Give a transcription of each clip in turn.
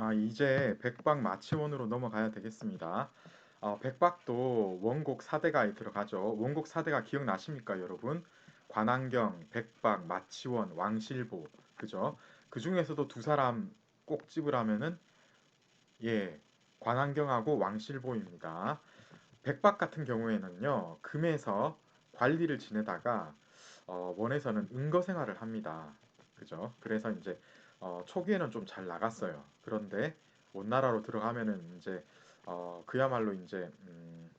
아, 이제 백박 마취원으로 넘어가야 되겠습니다. 어, 백박도 원곡 4대가에 들어가죠. 원곡 4대가 기억나십니까, 여러분? 관안경, 백박, 마취원, 왕실보, 그죠? 그 중에서도 두 사람 꼭 집으라면은 예, 관안경하고 왕실보입니다. 백박 같은 경우에는요, 금에서 관리를 지내다가 어, 원에서는 은거 생활을 합니다. 그죠? 그래서 이제 어, 초기에는 좀 잘 나갔어요. 그런데 원나라로 들어가면은 이제 어, 그야말로 이제 음,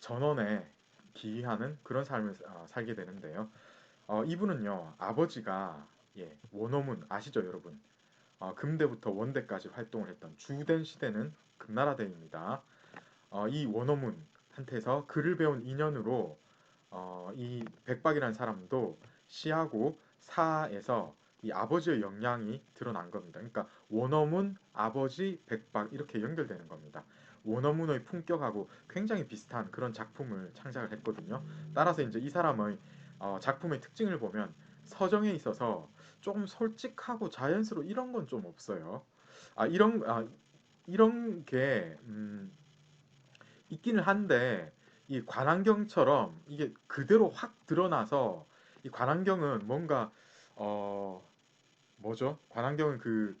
전원에 기이하는 그런 삶을 어, 살게 되는데요. 어, 이분은요 아버지가 예, 원어문 아시죠 여러분? 어, 금대부터 원대까지 활동을 했던 주된 시대는 금나라대입니다. 어, 이 원어문한테서 글을 배운 인연으로 어, 이 백박이라는 사람도 시하고 사에서 이 아버지의 영향이 드러난 겁니다. 그러니까 원어문, 아버지, 백박 이렇게 연결되는 겁니다. 원어문의 품격하고 굉장히 비슷한 그런 작품을 창작을 했거든요. 따라서 이제 이 사람의 어, 작품의 특징을 보면 서정에 있어서 조금 솔직하고 자연스러워 이런 건 좀 없어요. 아 이런 아 이런 게 음, 있기는 한데 이 관안경처럼 이게 그대로 확 드러나서 이 관안경은 뭔가 어 뭐죠? 관안경은 그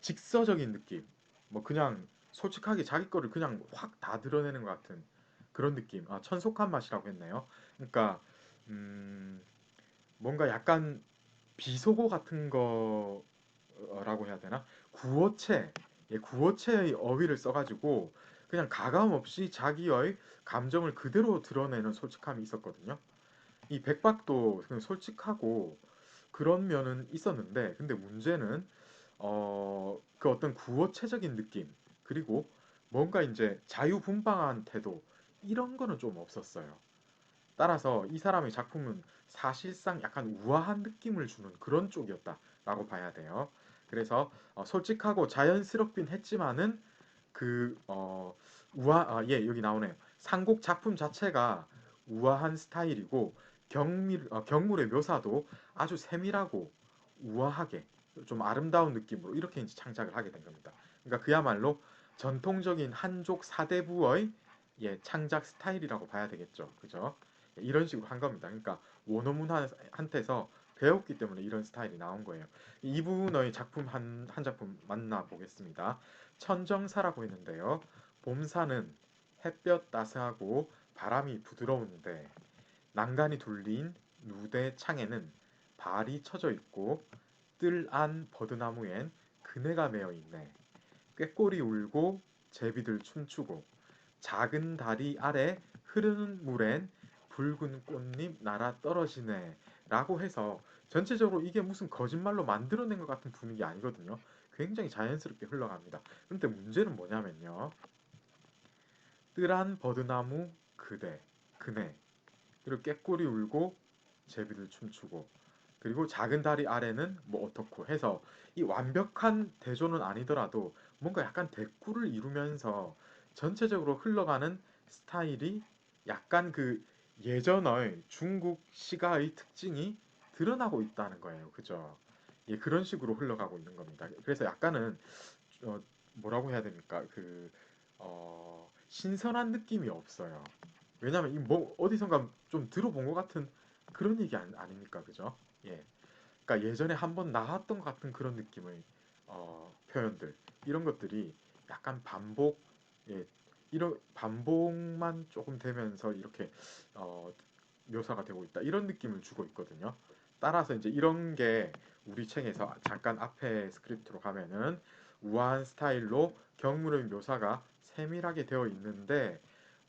직서적인 느낌. 뭐 그냥 솔직하게 자기 거를 그냥 확 다 드러내는 것 같은 그런 느낌. 아, 천속한 맛이라고 했네요. 그러니까 음, 뭔가 약간 비속어 같은 거라고 해야 되나? 구어체, 예, 구어체의 어휘를 써가지고 그냥 가감 없이 자기의 감정을 그대로 드러내는 솔직함이 있었거든요. 이 백박도 솔직하고 그런 면은 있었는데 근데 문제는 어, 그 어떤 구어체적인 느낌 그리고 뭔가 이제 자유분방한 태도 이런 거는 좀 없었어요. 따라서 이 사람의 작품은 사실상 약간 우아한 느낌을 주는 그런 쪽이었다라고 봐야 돼요. 그래서 어, 솔직하고 자연스럽긴 했지만은 그 어, 우아 아, 예 여기 나오네요. 상곡 작품 자체가 우아한 스타일이고 경밀 어, 경물의 묘사도 아주 세밀하고 우아하게 좀 아름다운 느낌으로 이렇게 이제 창작을 하게 된 겁니다. 그러니까 그야말로 전통적인 한족 사대부의 예, 창작 스타일이라고 봐야 되겠죠. 그죠? 예, 이런 식으로 한 겁니다. 그러니까 원어문한테서 배웠기 때문에 이런 스타일이 나온 거예요. 이분의 작품 한, 한 작품 만나보겠습니다. 천정사라고 했는데요. 봄사는 햇볕 따스하고 바람이 부드러운데 난간이 둘린 누대 창에는 발이 쳐져 있고 뜰 안 버드나무엔 그네가 메어 있네. 꾀꼬리 울고 제비들 춤추고 작은 다리 아래 흐르는 물엔 붉은 꽃잎 날아 떨어지네 라고 해서 전체적으로 이게 무슨 거짓말로 만들어낸 것 같은 분위기 아니거든요. 굉장히 자연스럽게 흘러갑니다. 근데 문제는 뭐냐면요. 뜰한 버드나무 그대, 그네 그리고 깨꼬리 울고 제비들 춤추고 그리고 작은 다리 아래는 뭐 어떻고 해서 이 완벽한 대조는 아니더라도 뭔가 약간 대꾸를 이루면서 전체적으로 흘러가는 스타일이 약간 그 예전의 중국 시가의 특징이 드러나고 있다는 거예요. 그죠? 예, 그런 식으로 흘러가고 있는 겁니다. 그래서 약간은 어, 뭐라고 해야 됩니까? 그 어, 신선한 느낌이 없어요. 왜냐면 이뭐 어디선가 좀 들어본 것 같은 그런 얘기 아니, 아닙니까? 그죠? 예. 그러니까 예전에 한번 나왔던 것 같은 그런 느낌의 어, 표현들 이런 것들이 약간 반복 예, 이런 반복만 조금 되면서 이렇게 어, 묘사가 되고 있다 이런 느낌을 주고 있거든요. 따라서 이제 이런 게 우리 책에서 잠깐 앞에 스크립트로 가면은 우아한 스타일로 경물의 묘사가 세밀하게 되어 있는데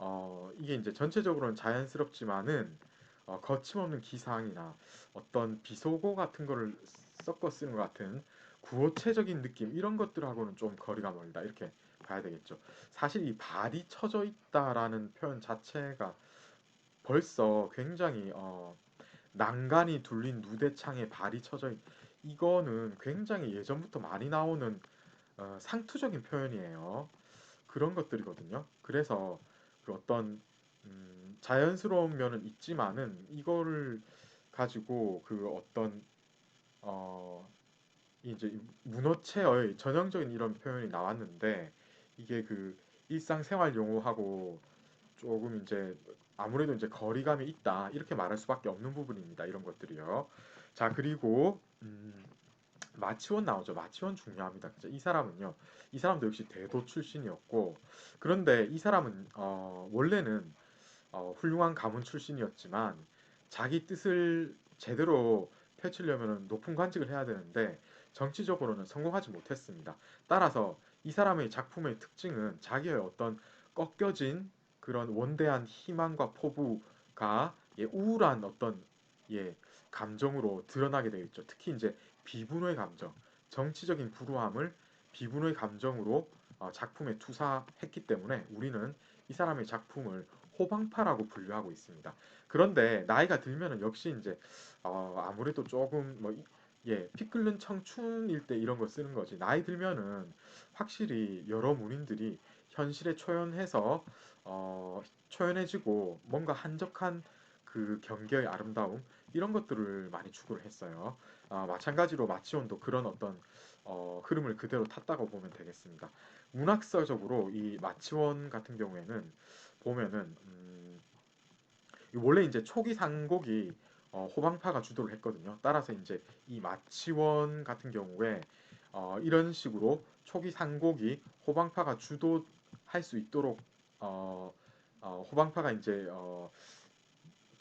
어, 이게 이제 전체적으로는 자연스럽지만은 어, 거침없는 기상이나 어떤 비속어 같은 거를 섞어 쓰는 것 같은 구어체적인 느낌 이런 것들하고는 좀 거리가 멀다 이렇게 봐야 되겠죠. 사실 이 발이 쳐져 있다라는 표현 자체가 벌써 굉장히 어, 난간이 둘린 누대창에 발이 쳐져 있 이거는 굉장히 예전부터 많이 나오는 어, 상투적인 표현이에요. 그런 것들이거든요. 그래서 그 어떤 음, 자연스러운 면은 있지만은 이거를 가지고 그 어떤 어 이제 이 문어체의 전형적인 이런 표현이 나왔는데 이게 그 일상생활 용어하고 조금 이제 아무래도 이제 거리감이 있다 이렇게 말할 수밖에 없는 부분입니다. 이런 것들이요. 자 그리고 음, 마치원 나오죠. 마치원 중요합니다. 그죠? 이 사람은요. 이 사람도 역시 대도 출신이었고 그런데 이 사람은 어, 원래는 어, 훌륭한 가문 출신이었지만 자기 뜻을 제대로 펼치려면 높은 관직을 해야 되는데 정치적으로는 성공하지 못했습니다. 따라서 이 사람의 작품의 특징은 자기의 어떤 꺾여진 그런 원대한 희망과 포부가 예, 우울한 어떤 예, 감정으로 드러나게 되어 있죠. 특히 이제 비분의 감정, 정치적인 불우함을 비분의 감정으로 어, 작품에 투사했기 때문에 우리는 이 사람의 작품을 호방파라고 분류하고 있습니다. 그런데 나이가 들면은 역시 이제 어, 아무래도 조금 뭐 예, 피 끓는 청춘일 때 이런 거 쓰는 거지. 나이 들면은 확실히 여러 문인들이 현실에 초연해서 어, 초연해지고 뭔가 한적한 그 경계의 아름다움 이런 것들을 많이 추구를 했어요. 아, 마찬가지로 마치온도 그런 어떤 어, 흐름을 그대로 탔다고 보면 되겠습니다. 문학서적으로 이 마치원 같은 경우에는 보면은 음, 원래 이제 초기 상곡이 어, 호방파가 주도를 했거든요. 따라서 이제 이 마치원 같은 경우에 어, 이런 식으로 초기 상곡이 호방파가 주도할 수 있도록 어, 어, 호방파가 이제 어,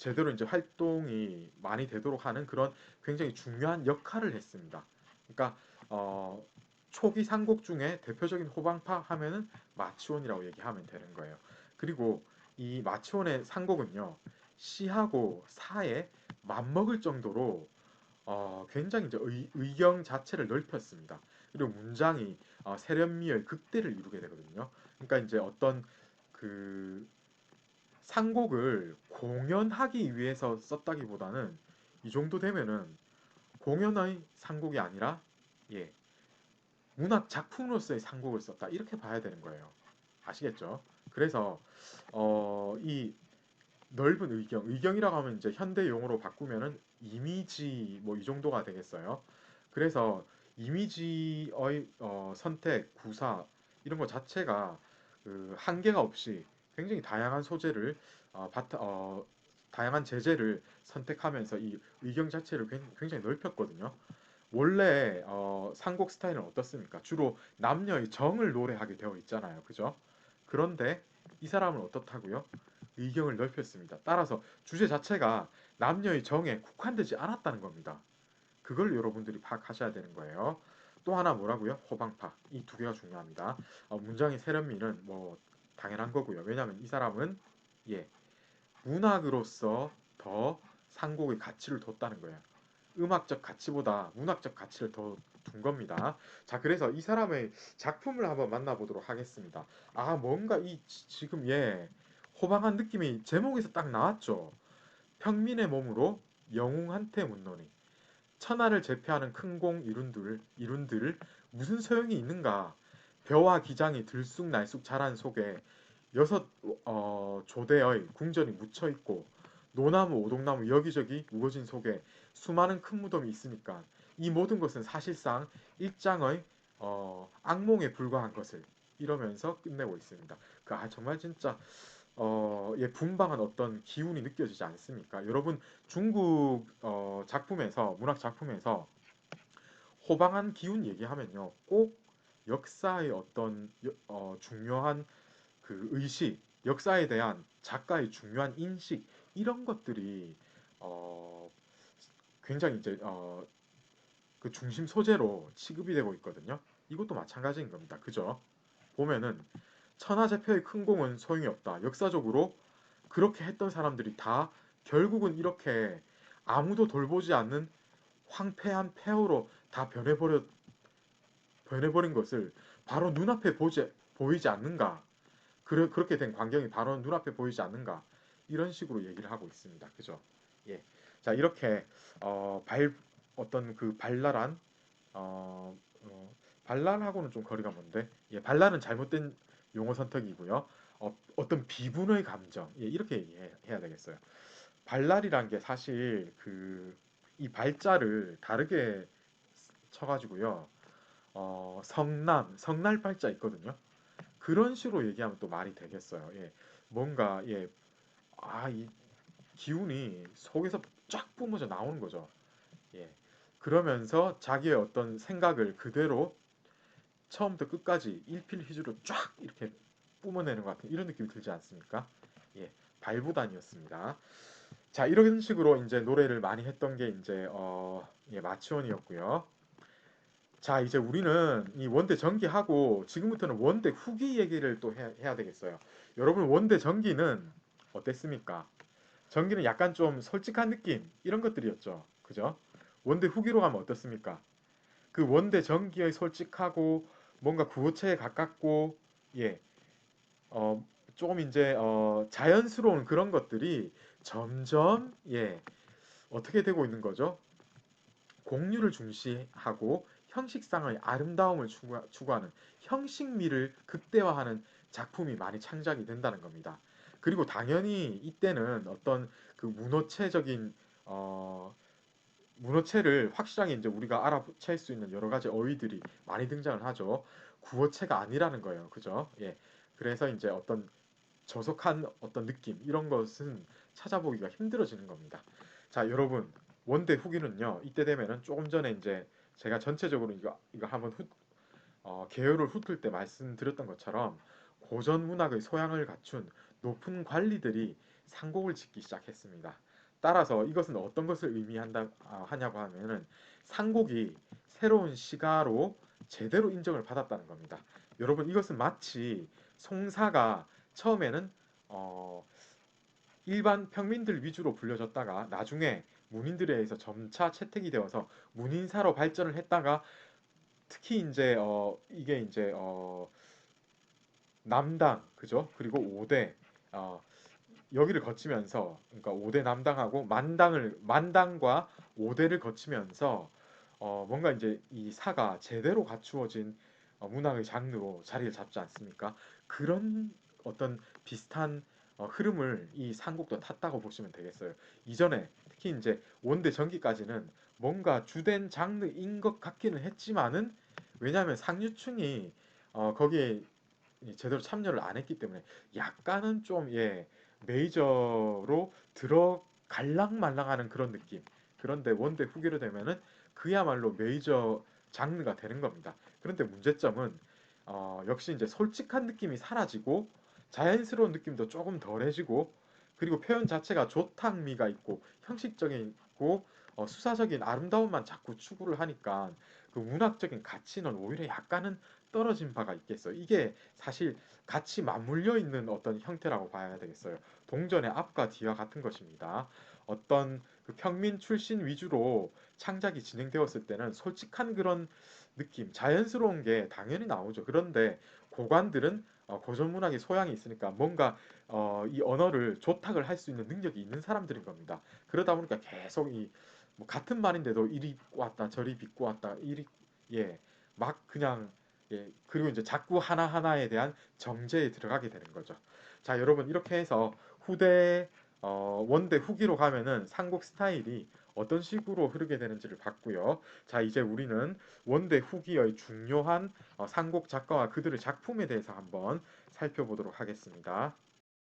제대로 이제 활동이 많이 되도록 하는 그런 굉장히 중요한 역할을 했습니다. 그러니까 어, 초기 상곡 중에 대표적인 호방파 하면은 마치원이라고 얘기하면 되는 거예요. 그리고 이 마치원의 상곡은요 시하고 사에 맞먹을 정도로 어, 굉장히 이제 의, 의경 자체를 넓혔습니다. 그리고 문장이 어, 세련미의 극대를 이루게 되거든요. 그러니까 이제 어떤 그 상곡을 공연하기 위해서 썼다기보다는 이 정도 되면은 공연의 상곡이 아니라 예 문학 작품으로서의 상곡을 썼다 이렇게 봐야 되는 거예요. 아시겠죠? 그래서 어, 이 넓은 의경, 의경이라고 하면 이제 현대 용어로 바꾸면은 이미지 뭐 이 정도가 되겠어요. 그래서 이미지의 어, 선택, 구사 이런 것 자체가 그 한계가 없이 굉장히 다양한 소재를 어, 바타, 어, 다양한 제재를 선택하면서 이 의경 자체를 굉장히 넓혔거든요. 원래 어, 상곡 스타일은 어떻습니까? 주로 남녀의 정을 노래하게 되어 있잖아요. 그죠? 그런데 이 사람은 어떻다고요? 의경을 넓혔습니다. 따라서 주제 자체가 남녀의 정에 국한되지 않았다는 겁니다. 그걸 여러분들이 파악하셔야 되는 거예요. 또 하나 뭐라고요? 호방파. 이 두 개가 중요합니다. 어, 문장의 세련미는 뭐 당연한 거고요. 왜냐하면 이 사람은 예 문학으로서 더 상곡의 가치를 뒀다는 거예요. 음악적 가치보다 문학적 가치를 더 둔 겁니다. 자, 그래서 이 사람의 작품을 한번 만나보도록 하겠습니다. 아, 뭔가 이 지금 예 호방한 느낌이 제목에서 딱 나왔죠. 평민의 몸으로 영웅한테 묻노니 천하를 제패하는 큰 공 이룬들 이룬들 무슨 소용이 있는가? 벼와 기장이 들쑥날쑥 자란 속에 여섯 어, 조대의 궁전이 묻혀 있고 노나무 오동나무 여기저기 우거진 속에 수많은 큰 무덤이 있으니까 이 모든 것은 사실상 일장의 어, 악몽에 불과한 것을 이러면서 끝내고 있습니다. 그 아 정말 진짜 어, 예, 분방한 어떤 기운이 느껴지지 않습니까? 여러분 중국 어, 작품에서 문학 작품에서 호방한 기운 얘기하면요 꼭 역사의 어떤 어, 중요한 그 의식, 역사에 대한 작가의 중요한 인식 이런 것들이 어, 굉장히 이제 어, 그 중심 소재로 취급이 되고 있거든요. 이것도 마찬가지인 겁니다. 그죠? 보면은 천하제패의 큰 공은 소용이 없다. 역사적으로 그렇게 했던 사람들이 다 결국은 이렇게 아무도 돌보지 않는 황폐한 폐허로 다 변해버려 변해버린 것을 바로 눈앞에 보지, 보이지 않는가? 그래, 그렇게 된 광경이 바로 눈앞에 보이지 않는가? 이런 식으로 얘기를 하고 있습니다. 그죠? 예. 자, 이렇게, 어, 발, 어떤 그 발랄한, 어, 어, 발랄하고는 좀 거리가 먼데, 예, 발랄은 잘못된 용어 선택이고요. 어, 어떤 비분의 감정, 예, 이렇게 얘기해야 되겠어요. 발랄이란 게 사실 그, 이 발자를 다르게 쳐가지고요. 어, 성남, 성날발자 있거든요. 그런 식으로 얘기하면 또 말이 되겠어요. 예. 뭔가 예. 아, 이 기운이 속에서 쫙 뿜어져 나오는 거죠. 예. 그러면서 자기의 어떤 생각을 그대로 처음부터 끝까지 일필휘주로 쫙 이렇게 뿜어내는 것 같은 이런 느낌이 들지 않습니까? 예. 발부단이었습니다. 자, 이런 식으로 이제 노래를 많이 했던 게 이제 어, 예, 마치원이었고요. 자, 이제 우리는 이 원대 전기하고 지금부터는 원대 후기 얘기를 또 해야, 해야 되겠어요. 여러분 원대 전기는 어땠습니까? 전기는 약간 좀 솔직한 느낌 이런 것들이었죠. 그죠? 원대 후기로 가면 어떻습니까? 그 원대 전기의 솔직하고 뭔가 구호체에 가깝고 예. 어, 조금 이제 어, 자연스러운 그런 것들이 점점 예. 어떻게 되고 있는 거죠? 공유를 중시하고 형식상의 아름다움을 추구, 추구하는 형식미를 극대화하는 작품이 많이 창작이 된다는 겁니다. 그리고 당연히 이때는 어떤 그 문어체적인 어, 문어체를 확실하게 이제 우리가 알아챌 수 있는 여러 가지 어휘들이 많이 등장을 하죠. 구어체가 아니라는 거예요. 그죠? 예. 그래서 이제 어떤 저속한 어떤 느낌 이런 것은 찾아보기가 힘들어지는 겁니다. 자, 여러분 원대 후기는요. 이때 되면은 조금 전에 이제 제가 전체적으로 이거 이거 한번 후, 어, 계열을 훑을 때 말씀드렸던 것처럼 고전 문학의 소양을 갖춘 높은 관리들이 상곡을 짓기 시작했습니다. 따라서 이것은 어떤 것을 의미한다 아, 하냐고 하면은 상곡이 새로운 시가로 제대로 인정을 받았다는 겁니다. 여러분 이것은 마치 송사가 처음에는 어, 일반 평민들 위주로 불려졌다가 나중에 문인들에 의해서 점차 채택이 되어서 문인사로 발전을 했다가 특히 이제 어, 이게 이제 어, 남당 그죠? 그리고 5대 어, 여기를 거치면서 그러니까 5대 남당하고 만당을 만당과 5대를 거치면서 어, 뭔가 이제 이 사가 제대로 갖추어진 어, 문학의 장르로 자리를 잡지 않습니까? 그런 어떤 비슷한 어, 흐름을 이 삼국도 탔다고 보시면 되겠어요. 이전에 특히 이제 원대 전기까지는 뭔가 주된 장르인 것 같기는 했지만은 왜냐하면 상류층이 어, 거기에 제대로 참여를 안 했기 때문에 약간은 좀 예, 메이저로 들어갈랑말랑하는 그런 느낌. 그런데 원대 후기로 되면은 그야말로 메이저 장르가 되는 겁니다. 그런데 문제점은 어, 역시 이제 솔직한 느낌이 사라지고 자연스러운 느낌도 조금 덜해지고 그리고 표현 자체가 조탕미가 있고 형식적이고 어, 수사적인 아름다움만 자꾸 추구를 하니까 그 문학적인 가치는 오히려 약간은 떨어진 바가 있겠어요. 이게 사실 같이 맞물려 있는 어떤 형태라고 봐야 되겠어요. 동전의 앞과 뒤와 같은 것입니다. 어떤 그 평민 출신 위주로 창작이 진행되었을 때는 솔직한 그런 느낌, 자연스러운 게 당연히 나오죠. 그런데 고관들은 어, 고전 문학의 소양이 있으니까 뭔가 어, 이 언어를 조탁을 할 수 있는 능력이 있는 사람들인 겁니다. 그러다 보니까 계속 이 뭐 같은 말인데도 이리 왔다 저리 비꼬 왔다 이리 예막 그냥 예 그리고 이제 자꾸 하나 하나에 대한 정제에 들어가게 되는 거죠. 자 여러분 이렇게 해서 후대 어, 원대 후기로 가면은 삼국 스타일이 어떤 식으로 흐르게 되는지를 봤고요. 자, 이제 우리는 원대 후기의 중요한 어, 삼국 작가와 그들의 작품에 대해서 한번 살펴보도록 하겠습니다.